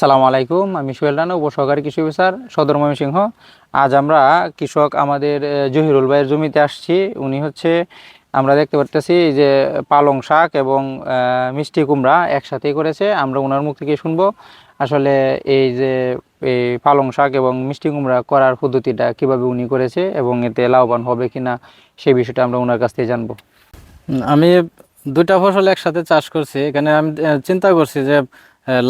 সালাম আলাইকুম, আমি সোহেল রানা, উপসহকারী কৃষি অফিসার সদর ময়মনসিংহ। আজ আমরা কৃষক আমাদের জহিরুল ভাইয়ের জমিতে আসছি। উনি হচ্ছে, আমরা দেখতে পারতেছি যে পালং শাক এবং মিষ্টি কুমড়া একসাথেই করেছে। আমরা ওনার মুখ থেকে শুনব, আসলে এই যে, এই পালং শাক এবং মিষ্টি কুমড়া করার পদ্ধতিটা কীভাবে উনি করেছে এবং এতে লাভবান হবে কিনা সেই বিষয়টা আমরা ওনার কাছ থেকে জানব। আমি দুটা ফসল একসাথে চাষ করছি। এখানে আমি চিন্তা করছি যে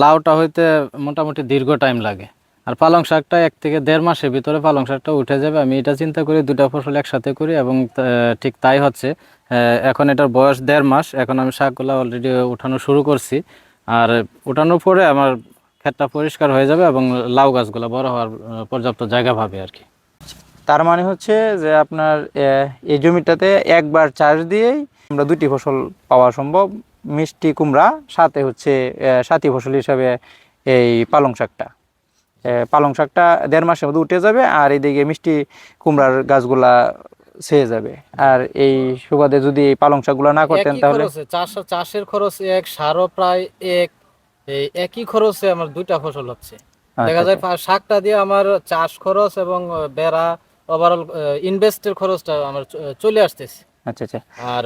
লাউটা হইতে মোটামুটি দীর্ঘ টাইম লাগে। আর পালং শাকটা এক থেকে দেড় মাসের ভিতরে পালং শাকটা উঠে যাবে। আমি এটা চিন্তা করি দুটা ফসল একসাথে করি এবং ঠিক তাই হচ্ছে। এখন এটার বয়স দেড় মাস। এখন আমি শাকগুলো অলরেডি উঠানো শুরু করছি। আর উঠানোর পরে আমার ক্ষেতটা পরিষ্কার হয়ে যাবে এবং লাউ গাছগুলো বড় হওয়ার পর্যাপ্ত জায়গা পাবে আর কি। তার মানে হচ্ছে যে আপনার এই জমিটাতে একবার চাষ দিয়েই আমরা দুটি ফসল পাওয়া সম্ভব। মিষ্টি কুমড়া সাথে হচ্ছে সাথী ফসল হিসাবে এই পালং শাকটা। পালং শাকটা দেড় মাসের মধ্যে উঠে যাবে আর এইদিকে মিষ্টি কুমড়ার গাছগুলা ছেয়ে যাবে। আর এই সুবাদে যদি এই পালং শাকগুলা না করতেন তাহলে চাষ চাষের খরচ এক সারও প্রায় এক একই খরচে আমার দুইটা ফসল হচ্ছে। দেখা যায় শাকটা দিয়ে আমার চাষ খরচ এবং বেড়া ওভারঅল ইনভেস্টের খরচটা আমার চলে আসতেছে। আচ্ছা আচ্ছা। আর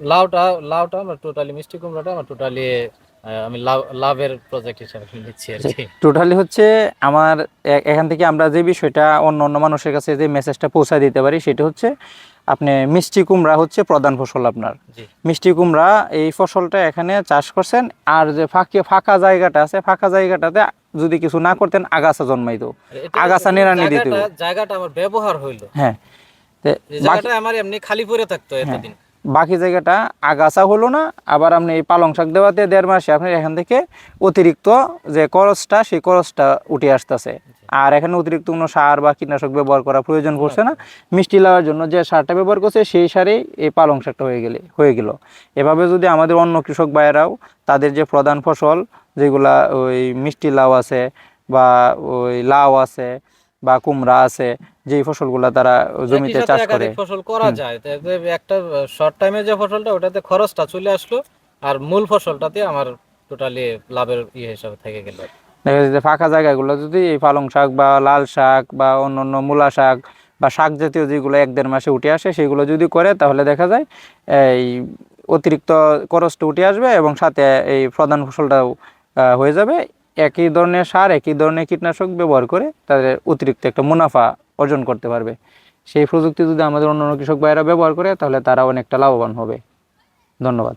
লাউটা লাউটা আমার টোটালি মিষ্টি কুমড়াটা আমার টোটালি আমি লাভের প্রজেক্ট হিসাবে নিচ্ছি আর কি। টোটালি হচ্ছে আমার এখান থেকে আমরা যে বিষয়টা অন্য অন্য মানুষের কাছে যে মেসেজটা পৌঁছায় দিতে পারি সেটা হচ্ছে আপনি মিষ্টি কুমড়া হচ্ছে প্রধান ফসল আপনার। মিষ্টি কুমড়া এই ফসলটা এখানে চাষ করছেন আর যে ফাঁকি ফাঁকা জায়গাটা আছে ফাঁকা জায়গাটাতে যদি কিছু না করতেন আগাছা জন্মাইতো। আগাছা নিরানি দিতে জায়গাটা- আমার ব্যবহার হইল। হ্যাঁ। তে জায়গাটা আমার এমনি খালি পড়ে থাকতো হ্যাঁ। এতদিন। বাকি জায়গাটা আগাছা হলো না, আবার আপনি এই পালং শাক দেওয়াতে দেড় মাসে আপনি এখান থেকে অতিরিক্ত যে খরচটা, সেই খরচটা উঠে আসতেছে। আর এখানে অতিরিক্ত কোনো সার বা কীটনাশক ব্যবহার করা প্রয়োজন পড়ছে না। মিষ্টি লাগার জন্য যে সারটা ব্যবহার করছে, সেই সারেই এই পালং শাকটা হয়ে গেলে, হয়ে গেল। এভাবে যদি আমাদের অন্য কৃষক ভাইয়েরাও তাদের যে প্রধান ফসল, যেগুলা ওই মিষ্টি লাউ আছে বা ওই লাউ আছে বা কুমড়া আছে যে ফসলগুলা তারা জমিতে চাষ করে। ফসল করা যায়। একটা শর্ট টাইমে যে ফসলটা ওটাতে খরচটা চলে আসলো আর মূল ফসলটাতে আমার টোটালি লাভের ইয়ে হিসাবে থেকে গেল। দেখা যাচ্ছে ফাঁকা জায়গাগুলো যদি এই পালং শাক বা লাল শাক বা অন্য অন্য মূলা শাক বা শাক জাতীয় যেগুলো এক দেড় মাসে উঠে আসে সেগুলো যদি করে তাহলে দেখা যায় এই অতিরিক্ত খরচটা উঠে আসবে এবং সাথে এই প্রধান ফসলটাও হয়ে যাবে। একই ধরনের সার, একই ধরনের কীটনাশক ব্যবহার করে তাদের অতিরিক্ত একটা মুনাফা অর্জন করতে পারবে। সেই প্রযুক্তি যদি আমাদের অন্য অন্য কৃষক ভাইয়েরা ব্যবহার করে, তাহলে তারা অনেকটা লাভবান হবে। ধন্যবাদ।